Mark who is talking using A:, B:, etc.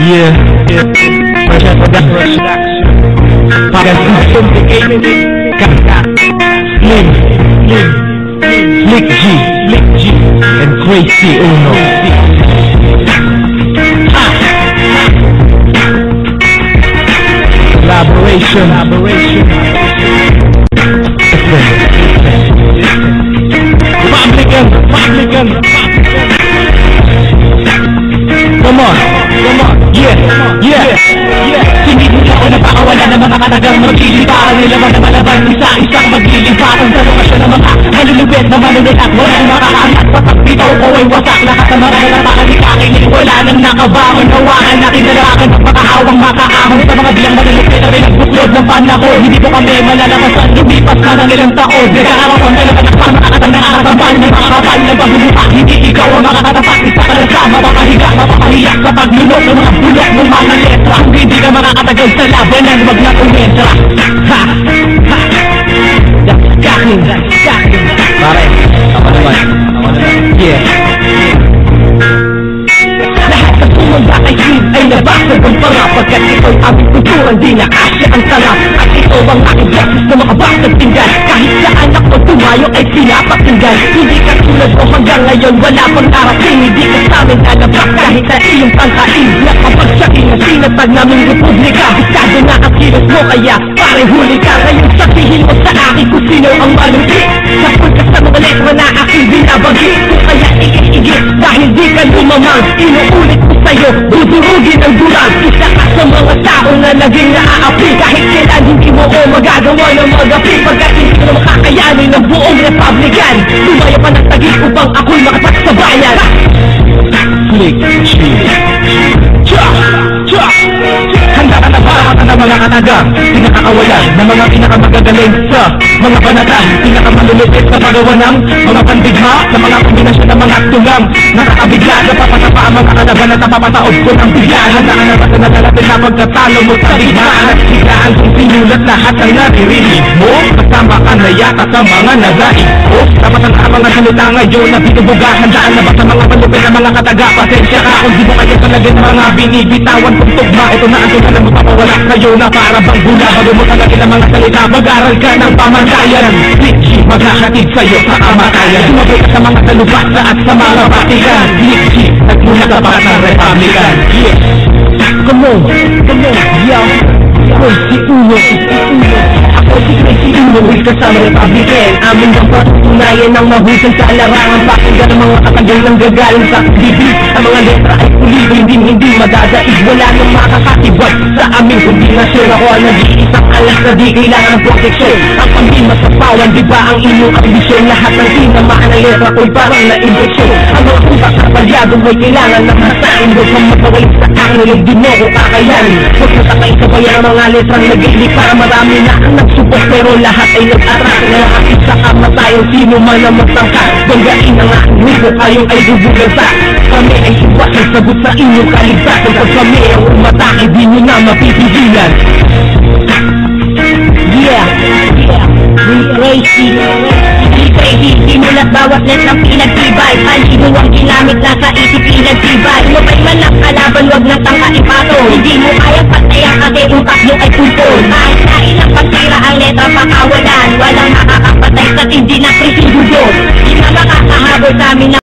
A: Yeah, yeah. Fresh out production. Para complicated. Kaka. Slim. Slim. Slick G. Slick G. And Crazy Uno. Collaboration. Collaboration. Republican. Republican. On, come on, yeah, yeah, yeah nila ako napakawala ng mga katagang magliliparan Nilaban na malaban, isa-isang magliliparan Sa lokasyon ng mga malulubit na manulit At walang makakaangat Patak bitaw ko ay wasak. Lahat ng mga nalatakan ni kakinig Wala nang nakabangon Hawakan natin dalakan ng makahawang makaahon Sa mga biyang malulupit na rin nagbuklod ng panahon Hindi po kami malalabasan Lumipas na ng ilang taon Nagkakaroon na naman ang pamakatan ng arapan Ng mga kapal na pagbubuka Hindi ikaw ang makakatapak Isa ka lang sa mapapahiga Mapapahiyak sa paglulok ng mga bulok ng mga letra hindi ka makakatagal sa labanan Huwag na kumentra Ha! Ha! Kakin! Ay nabasag ang panga Pagkat ito'y aming kulturang di na kasya ang tanga At ito ang aking boses na makabasag tinggan Kahit saan ako tumayo ay pinapakinggan. Hindi ka tulad ko hanggang ngayon wala pang narating Hindi ka sa amin lalabas kahit na iyong tangkain Nakapagsakin na sinatag naming republika. Bisado na ang kilos mo kaya pare huli ka. Ngayon sabihin mo sa akin kung sino ang maluti Sapul ka sa mga na aking binabagi Kung kaya igit-igit dahil di ka lumamang Inuulit ko sa'yo, dudurugin ang durag Isa ka sa mga tao na naging naaapi Kahit kailan hindi mo ko magagawa ng magapi Pagkat hindi ko makakayanin ng buong republican Tumaya pa ng tagig upang ako'y makapagsabayan. Flick, Cha! Cha! Handa ka na para ka na mga kanagang Pinakakawalan ng mga pinakamagagaling sa mga banata Pinakamalulupit na pagawa ng mga mga kombinasyon ng mga tulang Nakakabigla na papatapa ang mga kalaban At napapataob ko ng bigla. Handa ka na ba na pagkatalo mo sa biglaan At biglaan kung sinulat lahat ng naririnig mo. Kasama ka na yata sa mga nadaig ko. Dapat ang mga salita ngayon na binubuga Handaan na ba sa mga malupit na mga kataga? Pasensya ka kung di mo kayo talaga ng mga binibitawan kong tugma. Ito na ang tunay mo papawala sa'yo na para bang gula. Bago mo talaga ng mga salita Mag-aral ka ng pamantayan Litchi magkakatid sa'yo sa kamatayan Sumabay ka sa mga talubasa at sa mga patikan Litchi nagmula ka para sa Republican. Yeah Come on, come on, yo Ako si Uno, si Uno. Ako si Crazy Uno, will kasama Republican. Amin bang patutunayan ng mahusay sa larangan Pakinggan ang mga katagal ng gagaling sa bibig Ang mga letra ay pulido, hindi hindi madadaig Wala nang makakatibag sa amin. Kombinasyon Ako ang nag-iisang alas na di kailangan ng proteksyon. Ang pambima sa di ba ang inyong ambisyon Lahat ng tinamaan ng letra ko'y parang na-injeksyon. Ang mga utak sa palyado ay kailangan ng hasain Huwag kang magkawalik sa huwag di mo ko kakayanin. Huwag mo takay sabayan ang mga letrang nag-ili Para marami na ang nagsupot pero lahat ay nag-arak Na ang isa kamatayan, sino man ang magtangka. Banggain ang aking grupo, kayong ay bubugan sa Kami ay iwas ang sagot sa inyong kaligtasan. Pag kami ang umatake, di nyo na mapipigilan. Yeah, yeah, we crazy Hindi crazy, simulat bawat letrang pinagtibay. Palibo ang ginamit na sa isip pinagtibay. Lumay man ang kalaban, wag na tangka ipato Hindi mo kaya patayan kasi utak mo ay pulpon Kahit na ilang pagtira ang letra pakawalan. Walang makakapatay sa hindi na presidudot Di na makakahabol sa amin na